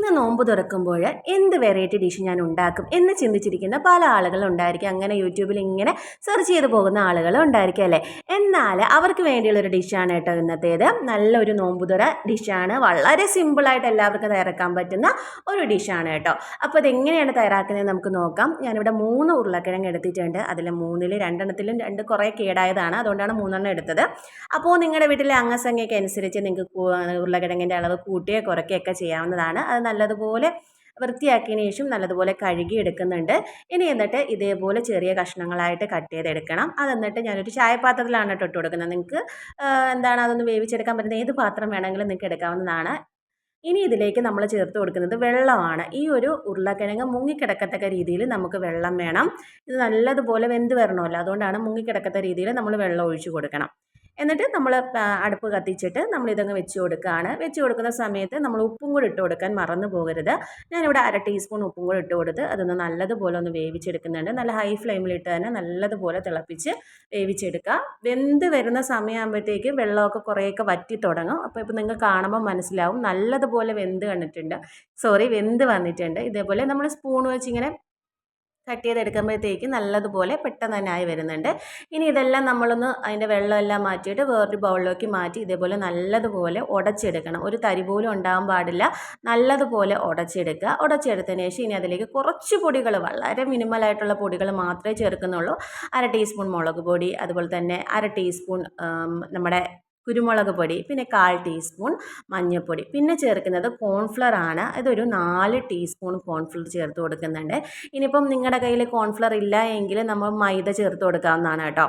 ഇന്ന് നോമ്പ് തുറക്കുമ്പോൾ എന്ത് വെറൈറ്റി ഡിഷ് ഞാൻ ഉണ്ടാക്കും എന്ന് ചിന്തിച്ചിരിക്കുന്ന പല ആളുകളും ഉണ്ടായിരിക്കും. അങ്ങനെ യൂട്യൂബിൽ ഇങ്ങനെ സെർച്ച് ചെയ്ത് പോകുന്ന ആളുകളും ഉണ്ടായിരിക്കും അല്ലേ? എന്നാൽ അവർക്ക് വേണ്ടിയുള്ളൊരു ഡിഷാണ് കേട്ടോ ഇന്നത്തേത്. നല്ലൊരു നോമ്പ് നോമ്പുതുറ ഡിഷാണ് വളരെ സിമ്പിളായിട്ട് എല്ലാവർക്കും തയ്യാറാക്കാൻ പറ്റുന്ന ഒരു ഡിഷാണ് കേട്ടോ. അപ്പോൾ ഇതെങ്ങനെയാണ് തയ്യാറാക്കുന്നത് നമുക്ക് നോക്കാം. ഞാനിവിടെ മൂന്ന് ഉരുളക്കിഴങ്ങ് എടുത്തിട്ടുണ്ട്. അതിൽ മൂന്നിൽ രണ്ടെണ്ണത്തിലും രണ്ട് കുറേ കേടായതാണ്. അതുകൊണ്ടാണ് മൂന്നെണ്ണം എടുത്തത്. അപ്പോൾ നിങ്ങളുടെ വീട്ടിലെ അംഗസംഖ്യയ്ക്ക് അനുസരിച്ച് നിങ്ങൾക്ക് ഉരുളക്കിഴങ്ങിന്റെ അളവ് കൂട്ടുകയോ കുറയ്ക്കുകയൊക്കെ ചെയ്യാവുന്നതാണ്. അത് നല്ലതുപോലെ വൃത്തിയാക്കിയതിന് ശേഷം നല്ലതുപോലെ കഴുകി എടുക്കുന്നുണ്ട്. ഇനി എന്നിട്ട് ഇതേപോലെ ചെറിയ കഷ്ണങ്ങളായിട്ട് കട്ട് ചെയ്തെടുക്കണം. അതെന്നിട്ട് ഞാനൊരു ചായപാത്രത്തിലാണ് ഇട്ട് കൊടുക്കുന്നത്. നിങ്ങൾക്ക് എന്താണ് അതൊന്ന് വേവിച്ചെടുക്കാൻ പറ്റുന്ന ഏത് പാത്രം വേണമെങ്കിലും നിങ്ങൾക്ക് എടുക്കാവുന്നതാണ്. ഇനി ഇതിലേക്ക് നമ്മൾ ചേർത്ത് കൊടുക്കുന്നത് വെള്ളമാണ്. ഈ ഒരു ഉരുളക്കിഴങ്ങ് മുങ്ങിക്കിടക്കത്തക്ക രീതിയിൽ നമുക്ക് വെള്ളം വേണം. ഇത് നല്ലതുപോലെ വെന്ത് വരണമല്ലോ. അതുകൊണ്ടാണ് മുങ്ങിക്കിടക്കത്ത രീതിയിൽ നമ്മൾ വെള്ളം ഒഴിച്ചു കൊടുക്കണം. എന്നിട്ട് നമ്മൾ അടുപ്പ് കത്തിച്ചിട്ട് നമ്മൾ ഇതങ്ങ് വെച്ച് കൊടുക്കുകയാണ് വെച്ച് കൊടുക്കുന്ന സമയത്ത് നമ്മൾ ഉപ്പും കൂടി ഇട്ട് കൊടുക്കാൻ മറന്നു പോകരുത്. ഞാനിവിടെ അര ടീസ്പൂൺ ഉപ്പും കൂടി ഇട്ട് കൊടുത്ത് അതൊന്ന് നല്ലതുപോലെ ഒന്ന് വേവിച്ചെടുക്കുന്നുണ്ട്. നല്ല ഹൈ ഫ്ലെയിമിലിട്ട് തന്നെ നല്ലതുപോലെ തിളപ്പിച്ച് വേവിച്ചെടുക്കുക. വെന്ത് വരുന്ന സമയമാകുമ്പോഴത്തേക്ക് വെള്ളമൊക്കെ കുറേയൊക്കെ വറ്റി തുടങ്ങും. അപ്പോൾ ഇപ്പോൾ നിങ്ങൾ കാണുമ്പോൾ മനസ്സിലാവും. നല്ലതുപോലെ വെന്ത് കണ്ടിട്ടുണ്ട് സോറി വെന്ത് വന്നിട്ടുണ്ട്. ഇതേപോലെ നമ്മൾ സ്പൂൺ വെച്ച് ഇങ്ങനെ കട്ട് ചെയ്തെടുക്കുമ്പോഴത്തേക്ക് നല്ലതുപോലെ പെട്ടെന്ന് തന്നെ ആയി വരുന്നുണ്ട്. ഇനി ഇതെല്ലാം നമ്മളൊന്ന് അതിന്റെ വെള്ളമെല്ലാം മാറ്റിയിട്ട് വേറൊരു ബൗളിലേക്ക് മാറ്റി ഇതേപോലെ നല്ലതുപോലെ ഉടച്ചെടുക്കണം. ഒരു തരി പോലും ഉണ്ടാകാൻ പാടില്ല. നല്ലതുപോലെ ഉടച്ചെടുക്കുക. ഉടച്ചെടുത്തതിന് ശേഷം ഇനി അതിലേക്ക് കുറച്ച് പൊടികൾ വളരെ മിനിമലായിട്ടുള്ള പൊടികൾ മാത്രമേ ചേർക്കുന്നുള്ളൂ. അര ടീസ്പൂൺ മുളക് പൊടി അതുപോലെ തന്നെ അര ടീസ്പൂൺ നമ്മുടെ കുരുമുളക് പൊടി പിന്നെ കാൽ ടീസ്പൂൺ മഞ്ഞൾപ്പൊടി. പിന്നെ ചേർക്കുന്നത് കോൺഫ്ലർ ആണ്. ഇതൊരു നാല് ടീസ്പൂൺ കോൺഫ്ലർ ചേർത്ത് കൊടുക്കുന്നുണ്ട്. ഇനിയിപ്പം നിങ്ങളുടെ കയ്യിൽ കോൺഫ്ലർ ഇല്ല എങ്കിൽ നമ്മൾ മൈദ ചേർത്ത് കൊടുക്കാവുന്നതാണ് കേട്ടോ.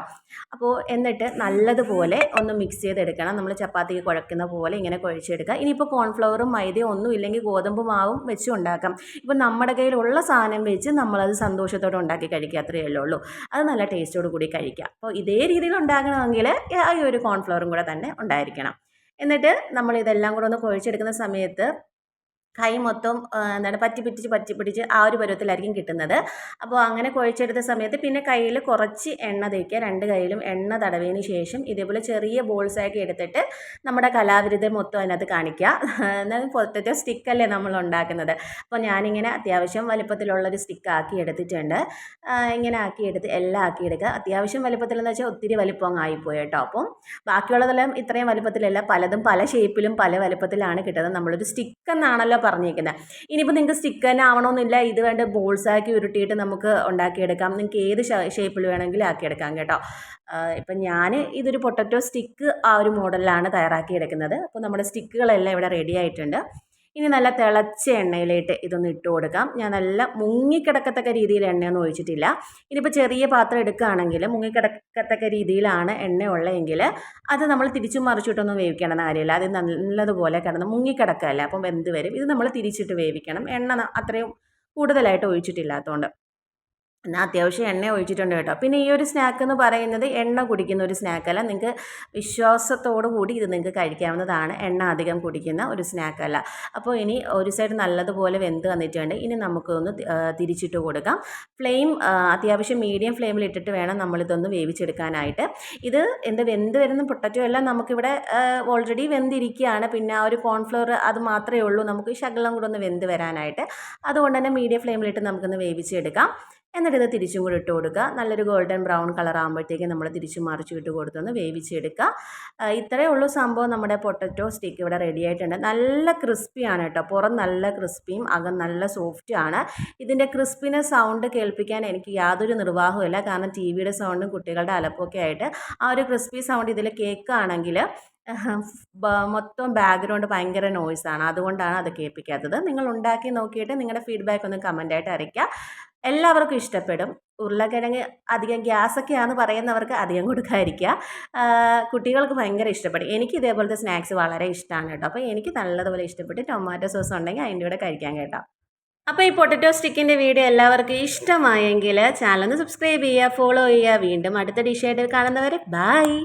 അപ്പോൾ എന്നിട്ട് നല്ലതുപോലെ ഒന്ന് മിക്സ് ചെയ്തെടുക്കണം. നമ്മൾ ചപ്പാത്തിക്ക് കുഴക്കുന്ന പോലെ ഇങ്ങനെ കുഴച്ചെടുക്കുക. ഇനിയിപ്പോൾ കോൺഫ്ലവറും മൈദയും ഒന്നും ഇല്ലെങ്കിൽ ഗോതമ്പ് മാവും വെച്ച് ഉണ്ടാക്കാം. ഇപ്പോൾ നമ്മുടെ കയ്യിലുള്ള സാധനം വെച്ച് നമ്മളത് സന്തോഷത്തോടെ ഉണ്ടാക്കി കഴിക്കുക. അത്രയേ ഉള്ളൂ. അത് നല്ല ടേസ്റ്റോട് കൂടി കഴിക്കാം അപ്പോൾ ഇതേ രീതിയിൽ ഉണ്ടാക്കണമെങ്കിൽ ഈ ഒരു കോൺഫ്ലവറും കൂടെ തന്നെ ഉണ്ടായിരിക്കണം. എന്നിട്ട് നമ്മൾ ഇതെല്ലാം കൂടെ ഒന്ന് കുഴച്ചെടുക്കുന്ന സമയത്ത് കൈ മൊത്തം എന്താണ് പറ്റി പിടിച്ച് പറ്റി പിടിച്ച് ആ ഒരു പരുവത്തിലായിരിക്കും കിട്ടുന്നത്. അപ്പോൾ അങ്ങനെ കുഴച്ചെടുത്ത സമയത്ത് പിന്നെ കയ്യിൽ കുറച്ച് എണ്ണ തേക്കുക. രണ്ട് കയ്യിലും എണ്ണ തടവിയതിന് ശേഷം ഇതേപോലെ ചെറിയ ബോൾസാക്കി എടുത്തിട്ട് നമ്മുടെ കലാവിരുദ്ധ മൊത്തം അതിനകത്ത് കാണിക്കുക. എന്നാൽ പൊട്ടറ്റോ സ്റ്റിക്കല്ലേ നമ്മൾ ഉണ്ടാക്കുന്നത്. അപ്പോൾ ഞാനിങ്ങനെ അത്യാവശ്യം വലിപ്പത്തിലുള്ളൊരു സ്റ്റിക്ക് ആക്കി എടുത്തിട്ടുണ്ട്. ഇങ്ങനെ ആക്കി എടുത്ത് എല്ലാം ആക്കി എടുക്കുക. അത്യാവശ്യം വലിപ്പത്തിലെന്ന് വെച്ചാൽ ഒത്തിരി വലിപ്പം ആയിപ്പോയി കേട്ടോ. അപ്പം ബാക്കിയുള്ളതെല്ലാം ഇത്രയും വലിപ്പത്തിലല്ല. പലതും പല ഷേപ്പിലും പല വലിപ്പത്തിലാണ് കിട്ടുന്നത്. നമ്മളൊരു സ്റ്റിക്ക് എന്നാണല്ലോ പറഞ്ഞേക്കുന്നത് ഇനിയിപ്പോൾ നിങ്ങൾക്ക് സ്റ്റിക്ക് തന്നെ ആവണമെന്നില്ല ഇത് വേണ്ട ബോൾസാക്കി ഉരുട്ടിയിട്ട് നമുക്ക് ഉണ്ടാക്കിയെടുക്കാം. നിങ്ങൾക്ക് ഏത് ഷേപ്പിൽ വേണമെങ്കിലും ആക്കിയെടുക്കാം കേട്ടോ. ഇപ്പം ഞാൻ ഇതൊരു പൊട്ടറ്റോ സ്റ്റിക്ക് ആ ഒരു മോഡലിലാണ് തയ്യാറാക്കിയെടുക്കുന്നത്. അപ്പോൾ നമ്മുടെ സ്റ്റിക്കുകളെല്ലാം ഇവിടെ റെഡി ആയിട്ടുണ്ട്. ഇനി നല്ല തിളച്ച എണ്ണയിലേക്ക് ഇതൊന്ന് ഇട്ട് കൊടുക്കാം. ഞാൻ നല്ല മുങ്ങിക്കിടക്കത്തക്ക രീതിയിൽ എണ്ണയൊന്നും ഒഴിച്ചിട്ടില്ല. ഇനിയിപ്പോൾ ചെറിയ പാത്രം എടുക്കുകയാണെങ്കിൽ മുങ്ങിക്കിടക്കത്തക്ക രീതിയിലാണ് എണ്ണ ഉള്ളതെങ്കിൽ അത് നമ്മൾ തിരിച്ചും മറിച്ചിട്ടൊന്നും വേവിക്കേണ്ടെന്ന കാര്യമില്ല. അത് നല്ലതുപോലെ കിടന്ന് മുങ്ങിക്കിടക്കല്ല അപ്പം വെന്ത് വരും. ഇത് നമ്മൾ തിരിച്ചിട്ട് വേവിക്കണം. എണ്ണ അത്രയും കൂടുതലായിട്ട് ഒഴിച്ചിട്ടില്ലാത്തതുകൊണ്ട്. എന്നാൽ അത്യാവശ്യം എണ്ണ ഒഴിച്ചിട്ടുണ്ട് കേട്ടോ. പിന്നെ ഈ ഒരു സ്നാക്ക് എന്ന് പറയുന്നത് എണ്ണ കുടിക്കുന്ന ഒരു സ്നാക്കല്ല നിങ്ങൾക്ക് വിശ്വാസത്തോടു കൂടി ഇത് നിങ്ങൾക്ക് കഴിക്കാവുന്നതാണ്. എണ്ണ അധികം കുടിക്കുന്ന ഒരു സ്നാക്കല്ല അപ്പോൾ ഇനി ഒരു സൈഡ് നല്ലതുപോലെ വെന്ത് വന്നിട്ടുണ്ട്. ഇനി നമുക്കൊന്ന് തിരിച്ചിട്ട് കൊടുക്കാം. ഫ്ലെയിം അത്യാവശ്യം മീഡിയം ഫ്ലെയിമിൽ ഇട്ടിട്ട് വേണം നമ്മളിതൊന്ന് വേവിച്ചെടുക്കാനായിട്ട്. ഇത് എന്ത് വെന്ത് വരുന്ന പൊട്ടറ്റോ എല്ലാം നമുക്കിവിടെ ഓൾറെഡി വെന്തിരിക്കുകയാണ് പിന്നെ ആ ഒരു കോൺഫ്ലവർ അത് മാത്രമേ ഉള്ളൂ. നമുക്ക് ശകലം കൂടെ ഒന്ന് വെന്ത് വരാനായിട്ട്. അതുകൊണ്ട് തന്നെ മീഡിയം ഫ്ലെയിമിലിട്ട് നമുക്കൊന്ന് വേവിച്ചെടുക്കാം. എന്നിട്ട് ഇത് തിരിച്ചും കൂടി ഇട്ട് കൊടുക്കുക. നല്ലൊരു ഗോൾഡൻ ബ്രൗൺ കളർ ആകുമ്പോഴത്തേക്കും നമ്മൾ തിരിച്ചു മറിച്ചു ഇട്ട് കൊടുത്തൊന്ന് വേവിച്ചെടുക്കുക. ഇത്രയേ ഉള്ളൂ സംഭവം. നമ്മുടെ പൊട്ടറ്റോ സ്റ്റിക്ക് ഇവിടെ റെഡി ആയിട്ടുണ്ട്. നല്ല ക്രിസ്പിയാണ് കേട്ടോ. പുറം നല്ല ക്രിസ്പിയും അകം നല്ല സോഫ്റ്റുമാണ് ഇതിന്റെ ക്രിസ്പിനെ സൗണ്ട് കേൾപ്പിക്കാൻ എനിക്ക് യാതൊരു നിർവാഹമില്ല കാരണം ടി വിയുടെ സൗണ്ടും കുട്ടികളുടെ അലപ്പൊക്കെ ആയിട്ട് ആ ഒരു ക്രിസ്പി സൗണ്ട് ഇതിൽ കേൾക്കുകയാണെങ്കിൽ മൊത്തം ബാക്ക്ഗ്രൗണ്ട് ഭയങ്കര നോയ്സാണ് അതുകൊണ്ടാണ് അത് കേൾപ്പിക്കാത്തത്. നിങ്ങൾ ഉണ്ടാക്കി നോക്കിയിട്ട് നിങ്ങളുടെ ഫീഡ്ബാക്ക് ഒന്ന് കമന്റായിട്ട് അറിയിക്കുക. എല്ലാവർക്കും ഇഷ്ടപ്പെടും. ഉരുളക്കിഴങ്ങ് അധികം ഗ്യാസൊക്കെയാണെന്ന് പറയുന്നവർക്ക് അധികം കൊടുക്കാതിരിക്കുക. കുട്ടികൾക്ക് ഭയങ്കര ഇഷ്ടപ്പെടും. എനിക്ക് ഇതേപോലത്തെ സ്നാക്സ് വളരെ ഇഷ്ടമാണ് കേട്ടോ. അപ്പോൾ എനിക്ക് നല്ലതുപോലെ ഇഷ്ടപ്പെട്ട് ടൊമാറ്റോ സോസ് ഉണ്ടെങ്കിൽ അതിന്റെ കൂടെ കഴിക്കാൻ കേട്ടോ. അപ്പോൾ ഈ പൊട്ടറ്റോ സ്റ്റിക്കിന്റെ വീഡിയോ എല്ലാവർക്കും ഇഷ്ടമായെങ്കിൽ ചാനൽ ഒന്ന് സബ്സ്ക്രൈബ് ചെയ്യുക ഫോളോ ചെയ്യുക. വീണ്ടും അടുത്ത ഡിഷായിട്ട് കാണുന്നവരെ ബായ്